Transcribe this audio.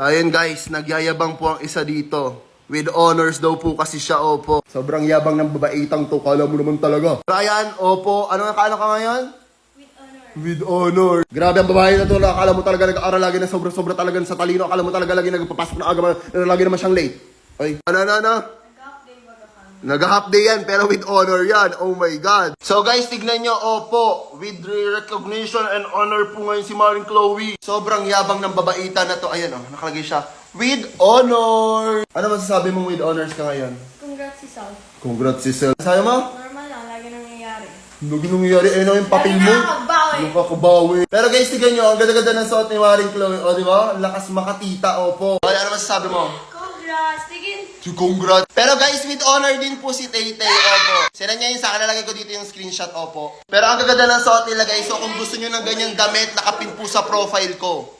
Ayun guys, nagyayabang po ang isa dito. With honors daw po kasi siya, opo. Sobrang yabang ng babaitang to, kala mo naman talaga. Ryan, opo, ano nga kaano ka ngayon? With honor. Grabe ang babae na to, akala mo talaga nag-aaral lagi na sobra-sobra talaga sa talino. Akala mo talaga lagi nagpapasok na aga, lagi naman siyang late. Ay, ano, ano, ano? Nag-half day yan, pero with honor yan. Oh my God. So guys, tignan nyo, opo, with recognition and honor po ngayon si Maring Chloe. Sobrang yabang ng babaita na to. Ayan oh, nakalagay siya. With honor! Ano masasabi mong with honors ka ngayon? Congrats si Sal. Congrats, Cecil. Sayo mo? Normal lang, lagi nangyayari. Ano nangyayari? Ayun na yung papel mo. nakakabawi. Nakakabawi. Pero guys, tignan nyo, ang ganda-ganda ng suot ni Maring Chloe. O, di ba? Lakas makatita, opo. Ano, ano masasabi mo? Congrats! Tigin! Si Congrats. Pero guys, with honor din po si Tay Tay, opo. Sila niya yun sa akin, nalagay ko dito yung screenshot, opo. Pero ang gaganda ng suot nila guys, so kung gusto nyo ng ganyang damit, nakapin po sa profile ko.